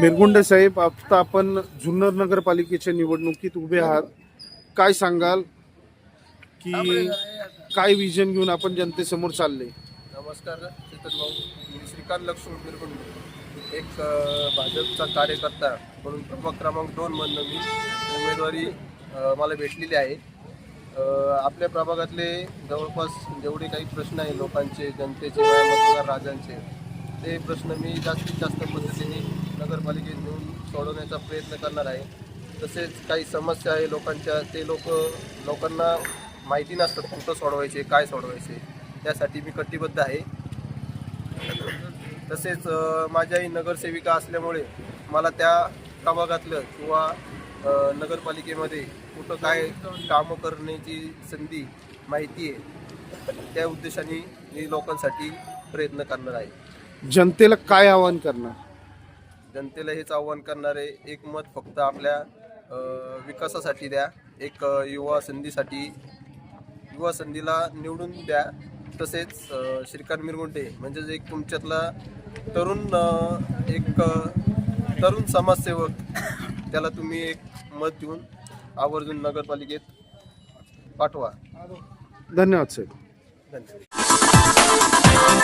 मिरगुंडे साहेब आता आपण जुन्नर नगरपालिकेच्या निवडणुकीत उभे आहात. काय सांगाल? की काय विजन घेऊन आपण जनतेसमोर चालले? नमस्कार चेतन भाऊ. मी श्रीकांत लक्ष्मण बिरगुंड एक भाजपचा कार्यकर्ता म्हणून प्रभाग क्रमांक दोनमधनं मी उमेदवारी मला भेटलेली आहे. आपल्या प्रभागातले जवळपास जेवढे काही प्रश्न आहे लोकांचे जनतेचे राजांचे ते प्रश्न मी जास्तीत जास्त पद्धतीने नगरपालिकेत नेऊन सोडवण्याचा प्रयत्न करणार आहे. तसेच काही समस्या आहे लोकांच्या ते लोक लोकांना माहिती नसतात कुठं सोडवायचे काय सोडवायचे त्यासाठी मी कटिबद्ध आहे. तसेच माझ्याही नगरसेविका असल्यामुळे मला त्या प्रभागातलं किंवा नगरपालिकेमध्ये कुठं काय कामं करण्याची संधी माहिती आहे त्या उद्देशाने मी लोकांसाठी प्रयत्न करणार आहे. जनतेला काय आवाहन करणार? जनतेला हेच आव्हान करणारे एक मत फक्त आपल्या अ, विकासासाठी द्या. एक अ, युवा संधीसाठी युवा संधीला निवडून द्या. तसेच अ, श्रीकांत मिरगुंटे म्हणजेच एक तुमच्यातला तरुण अ, एक अ, तरुण समाजसेवक त्याला तुम्ही एक मत देऊन आवर्जून नगरपालिकेत पाठवा. धन्यवाद साहेब. धन्यवाद.